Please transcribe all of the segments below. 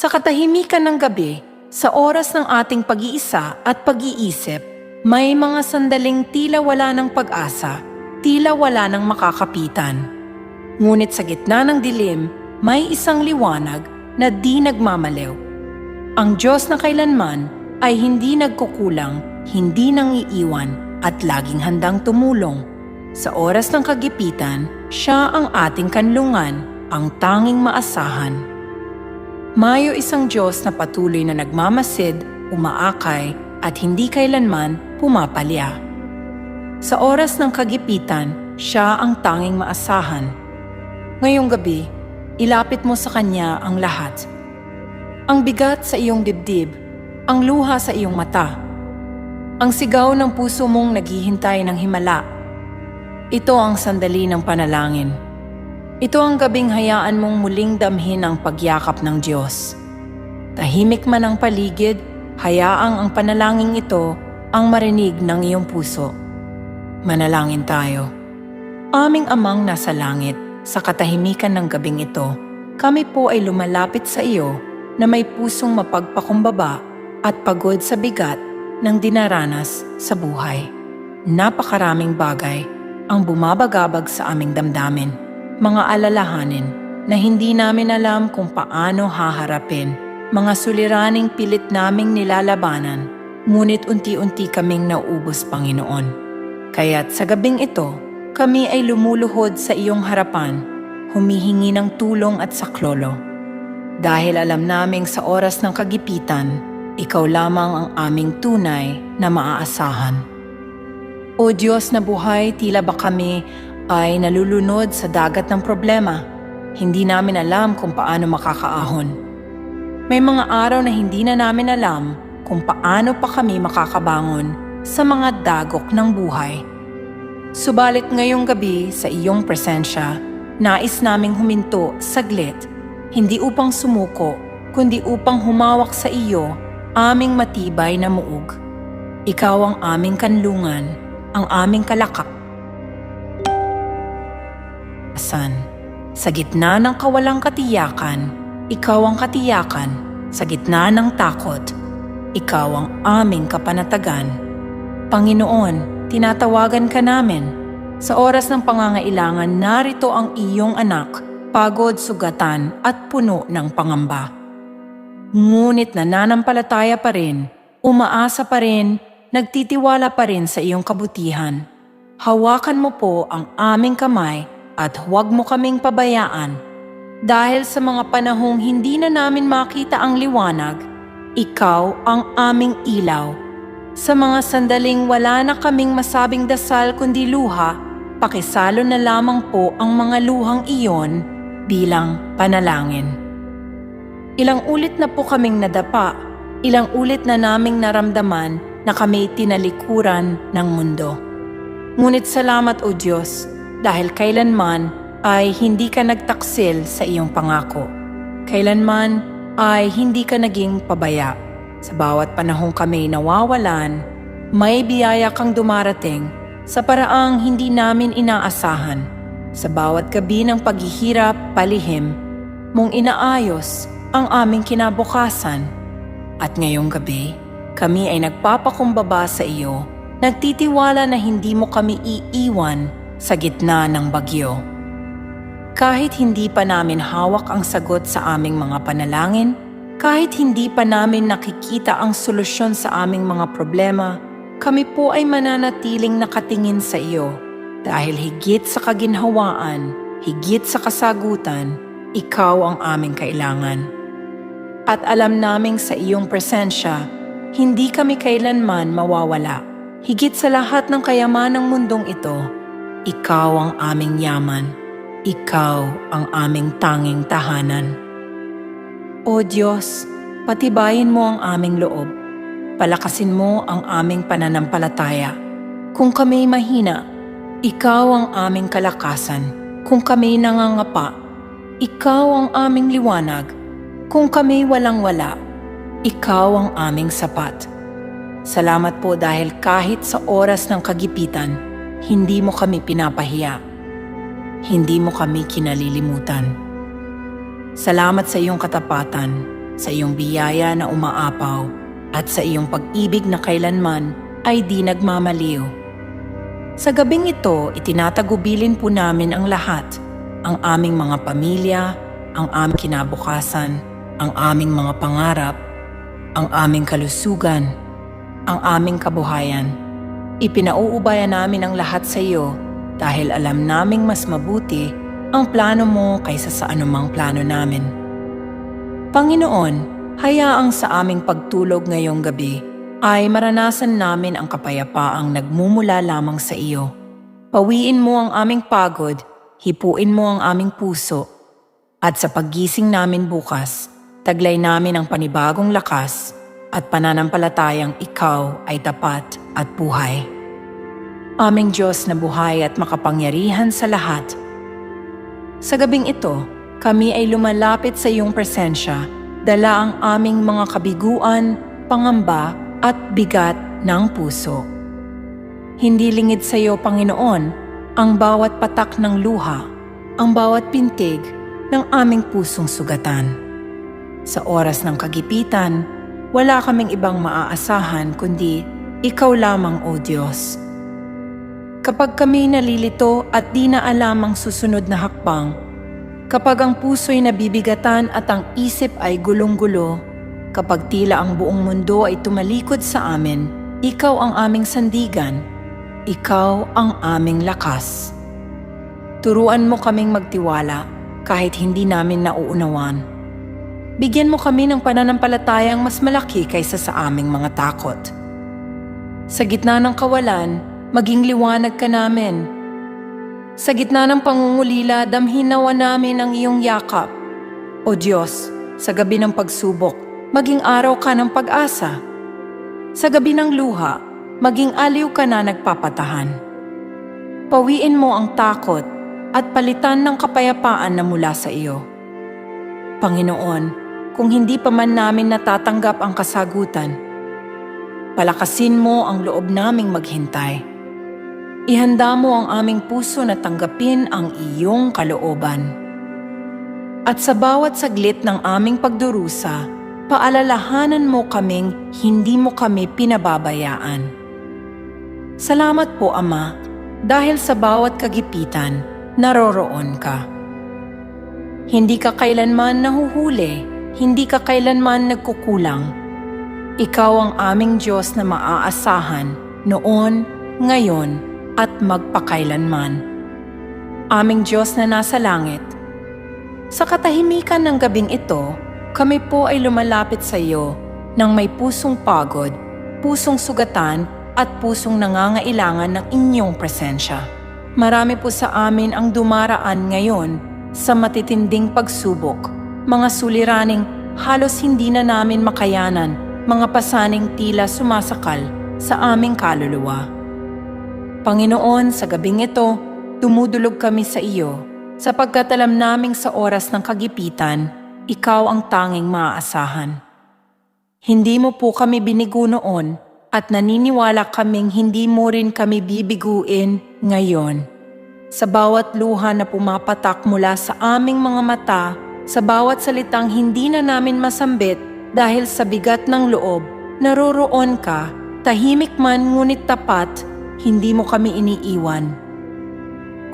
Sa katahimikan ng gabi, sa oras ng ating pag-iisa at pag-iisip, may mga sandaling tila wala ng pag-asa, tila wala ng makakapitan. Ngunit sa gitna ng dilim, may isang liwanag na di nagmamaliw. Ang Diyos na kailanman ay hindi nagkukulang, hindi nang iiwan at laging handang tumulong. Sa oras ng kagipitan, siya ang ating kanlungan, ang tanging maasahan. Mayo isang Diyos na patuloy na nagmamasid, umaakay, at hindi kailanman pumapalya. Sa oras ng kagipitan, siya ang tanging maasahan. Ngayong gabi, ilapit mo sa Kanya ang lahat. Ang bigat sa iyong dibdib, ang luha sa iyong mata, ang sigaw ng puso mong naghihintay ng himala. Ito ang sandali ng panalangin. Ito ang gabing hayaan mong muling damhin ang pagyakap ng Diyos. Tahimik man ang paligid, hayaang ang panalangin ito ang marinig ng iyong puso. Manalangin tayo. Aming amang nasa langit, sa katahimikan ng gabing ito, kami po ay lumalapit sa iyo na may pusong mapagpakumbaba at pagod sa bigat ng dinaranas sa buhay. Napakaraming bagay ang bumabagabag sa aming damdamin, mga alalahanin na hindi namin alam kung paano haharapin, mga suliraning pilit naming nilalabanan, ngunit unti-unti kaming nauubos, Panginoon. Kaya't sa gabing ito, kami ay lumuluhod sa iyong harapan, humihingi ng tulong at saklolo. Dahil alam naming sa oras ng kagipitan, ikaw lamang ang aming tunay na maaasahan. O Diyos na buhay, tila ba kami ay nalulunod sa dagat ng problema. Hindi namin alam kung paano makakaahon. May mga araw na hindi na namin alam kung paano pa kami makakabangon sa mga dagok ng buhay. Subalit ngayong gabi sa iyong presensya, nais naming huminto saglit, hindi upang sumuko, kundi upang humawak sa iyo aming matibay na muog. Ikaw ang aming kanlungan, ang aming kalakak. San, sa gitna ng kawalang katiyakan, ikaw ang katiyakan. Sa gitna ng takot, ikaw ang aming kapanatagan. Panginoon, tinatawagan ka namin. Sa oras ng pangangailangan, narito ang iyong anak, pagod, sugatan at puno ng pangamba. Ngunit nananampalataya pa rin, umaasa pa rin, nagtitiwala pa rin sa iyong kabutihan. Hawakan mo po ang aming kamay at huwag mo kaming pabayaan. Dahil sa mga panahong hindi na namin makita ang liwanag, ikaw ang aming ilaw. Sa mga sandaling wala na kaming masabing dasal kundi luha, pakisalo na lamang po ang mga luhang iyon bilang panalangin. Ilang ulit na po kaming nadapa, ilang ulit na naming naramdaman na kami tinalikuran ng mundo. Ngunit salamat o Diyos dahil kailanman ay hindi ka nagtaksil sa iyong pangako. Kailanman ay hindi ka naging pabaya. Sa bawat panahong kami nawawalan, may biyaya kang dumarating sa paraang hindi namin inaasahan. Sa bawat gabi ng paghihirap, palihim, mong inaayos ang aming kinabukasan. At ngayong gabi, kami ay nagpapakumbaba sa iyo, nagtitiwala na hindi mo kami iiwan sa gitna ng bagyo. Kahit hindi pa namin hawak ang sagot sa aming mga panalangin, kahit hindi pa namin nakikita ang solusyon sa aming mga problema, kami po ay mananatiling nakatingin sa iyo dahil higit sa kaginhawaan, higit sa kasagutan, ikaw ang aming kailangan. At alam naming sa iyong presensya, hindi kami kailanman mawawala. Higit sa lahat ng kayaman ng mundong ito, ikaw ang aming yaman. Ikaw ang aming tanging tahanan. O Diyos, patibayin mo ang aming loob. Palakasin mo ang aming pananampalataya. Kung kami mahina, ikaw ang aming kalakasan. Kung kami nangangapa, ikaw ang aming liwanag. Kung kami walang-wala, ikaw ang aming sapat. Salamat po dahil kahit sa oras ng kagipitan, hindi mo kami pinapahiya. Hindi mo kami kinalilimutan. Salamat sa iyong katapatan. sa iyong biyaya na umaapaw, at sa iyong pag-ibig na kailanman ay di nagmamaliw. Sa gabing ito, itinatagubilin po namin ang lahat, ang aming mga pamilya, ang aming kinabukasan, ang aming mga pangarap, ang aming kalusugan, ang aming kabuhayan. Ipinauubayan namin ang lahat sa iyo dahil alam naming mas mabuti ang plano mo kaysa sa anumang plano namin. Panginoon, hayaang sa aming pagtulog ngayong gabi ay maranasan namin ang kapayapaang nagmumula lamang sa iyo. Pawiin mo ang aming pagod, hipuin mo ang aming puso, at sa paggising namin bukas, taglay namin ang panibagong lakas at pananampalatayang ikaw ay tapat at buhay. Aming Diyos na buhay at makapangyarihan sa lahat, sa gabing ito, kami ay lumalapit sa iyong presensya, dala ang aming mga kabiguan, pangamba at bigat ng puso. Hindi lingid sa iyo, Panginoon, ang bawat patak ng luha, ang bawat pintig ng aming pusong sugatan. Sa oras ng kagipitan, wala kaming ibang maaasahan kundi ikaw lamang, O Diyos. Kapag kami nalilito at di na alam ang susunod na hakbang, kapag ang puso'y nabibigatan at ang isip ay gulong-gulo, kapag tila ang buong mundo ay tumalikod sa amin, ikaw ang aming sandigan, ikaw ang aming lakas. Turuan mo kaming magtiwala kahit hindi namin nauunawan. Bigyan mo kami ng pananampalatayang mas malaki kaysa sa aming mga takot. Sa gitna ng kawalan, maging liwanag ka namin. Sa gitna ng pangungulila, damhin namin ang iyong yakap. O Diyos, sa gabi ng pagsubok, maging araw ka ng pag-asa. Sa gabi ng luha, maging aliw ka na nagpapatahan. Pawiin mo ang takot at palitan ng kapayapaan na mula sa iyo. Panginoon, kung hindi pa man namin natatanggap ang kasagutan, palakasin mo ang loob naming maghintay. Ihanda mo ang aming puso na tanggapin ang iyong kalooban. At sa bawat saglit ng aming pagdurusa, paalalahanan mo kaming hindi mo kami pinababayaan. Salamat po, Ama, dahil sa bawat kagipitan, naroroon ka. Hindi ka kailanman nahuhuli, hindi ka kailanman nagkukulang. Ikaw ang aming Diyos na maaasahan noon, ngayon, at magpakailanman. Aming Diyos na nasa langit, sa katahimikan ng gabing ito, kami po ay lumalapit sa iyo ng may pusong pagod, pusong sugatan at pusong nangangailangan ng inyong presensya. Marami po sa amin ang dumaraan ngayon sa matitinding pagsubok, mga suliraning halos hindi na namin makayanan, mga pasaning tila sumasakal sa aming kaluluwa. Panginoon, sa gabing ito, tumudulog kami sa iyo sapagkat alam naming sa oras ng kagipitan, ikaw ang tanging maaasahan. Hindi mo po kami binigo noon at naniniwala kaming hindi mo rin kami bibiguin ngayon. Sa bawat luha na pumapatak mula sa aming mga mata, sa bawat salitang hindi na namin masambit dahil sa bigat ng loob, naroroon ka, tahimik man ngunit tapat, hindi mo kami iniiwan.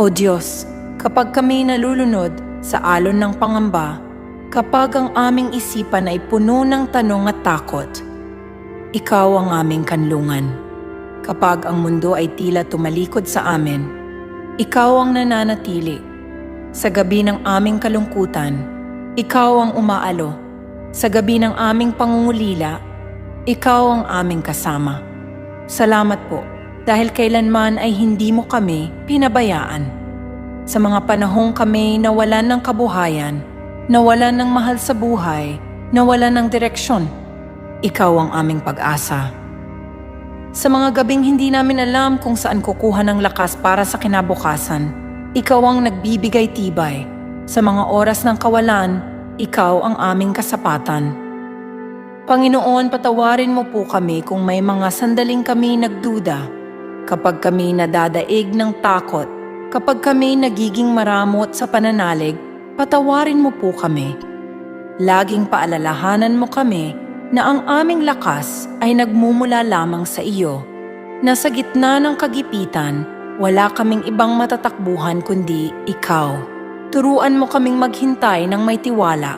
O Diyos, kapag kami nalulunod sa alon ng pangamba, kapag ang aming isipan ay puno ng tanong at takot, ikaw ang aming kanlungan. Kapag ang mundo ay tila tumalikod sa amin, ikaw ang nananatili. Sa gabi ng aming kalungkutan, ikaw ang umaalo. Sa gabi ng aming pangungulila, ikaw ang aming kasama. Salamat po dahil kailanman ay hindi mo kami pinabayaan. Sa mga panahong kami nawalan ng kabuhayan, nawalan ng mahal sa buhay, nawalan ng direksyon, ikaw ang aming pag-asa. Sa mga gabing hindi namin alam kung saan kukuha ng lakas para sa kinabukasan, ikaw ang nagbibigay tibay. Sa mga oras ng kawalan, ikaw ang aming kasapatan. Panginoon, patawarin mo po kami kung may mga sandaling kami nagduda, kapag kami nadadaig ng takot, kapag kami nagiging maramot sa pananalig, patawarin mo po kami. Laging paalalahanan mo kami na ang aming lakas ay nagmumula lamang sa iyo, na sa gitna ng kagipitan, wala kaming ibang matatakbuhan kundi ikaw. Turuan mo kaming maghintay ng may tiwala.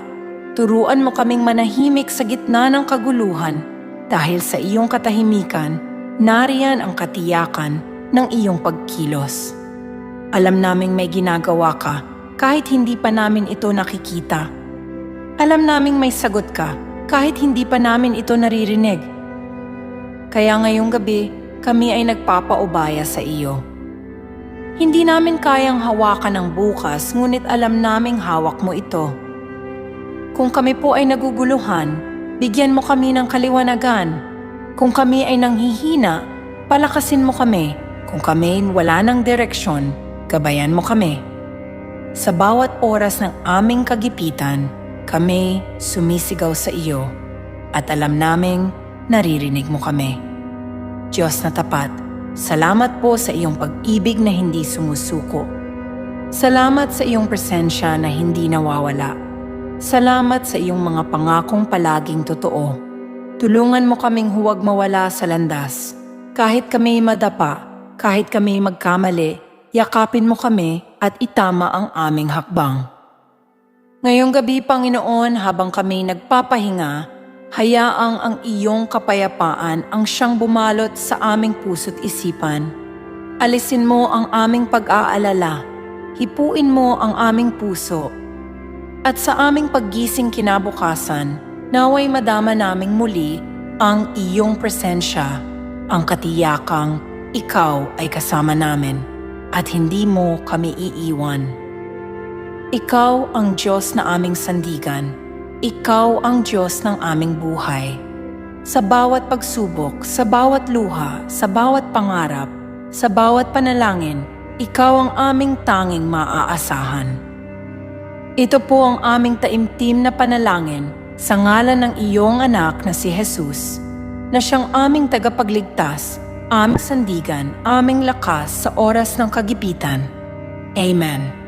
Turuan mo kaming manahimik sa gitna ng kaguluhan dahil sa iyong katahimikan, nariyan ang katiyakan ng iyong pagkilos. Alam naming may ginagawa ka kahit hindi pa namin ito nakikita. Alam naming may sagot ka kahit hindi pa namin ito naririnig. Kaya ngayong gabi, kami ay nagpapaubaya sa iyo. Hindi namin kayang hawakan ang bukas ngunit alam naming hawak mo ito. Kung kami po ay naguguluhan, bigyan mo kami ng kaliwanagan. Kung kami ay nanghihina, palakasin mo kami. Kung kami wala ng direksyon, gabayan mo kami. Sa bawat oras ng aming kagipitan, kami sumisigaw sa iyo at alam naming naririnig mo kami. Diyos na tapat, salamat po sa iyong pag-ibig na hindi sumusuko. Salamat sa iyong presensya na hindi nawawala. Salamat sa iyong mga pangakong palaging totoo. Tulungan mo kaming huwag mawala sa landas. Kahit kami madapa, kahit kami magkamali, yakapin mo kami at itama ang aming hakbang. Ngayong gabi, Panginoon, habang kami nagpapahinga, hayaang ang iyong kapayapaan ang siyang bumalot sa aming puso't isipan. Alisin mo ang aming pag-aalala, hipuin mo ang aming puso, at sa aming paggising kinabukasan, naway madama naming muli ang iyong presensya, ang katiyakang ikaw ay kasama namin at hindi mo kami iiwan. Ikaw ang Diyos na aming sandigan. Ikaw ang Diyos ng aming buhay. Sa bawat pagsubok, sa bawat luha, sa bawat pangarap, sa bawat panalangin, ikaw ang aming tanging maaasahan. Ito po ang aming taimtim na panalangin sa ngalan ng iyong anak na si Jesus, na siyang aming tagapagligtas, aming sandigan, aming lakas sa oras ng kagipitan. Amen.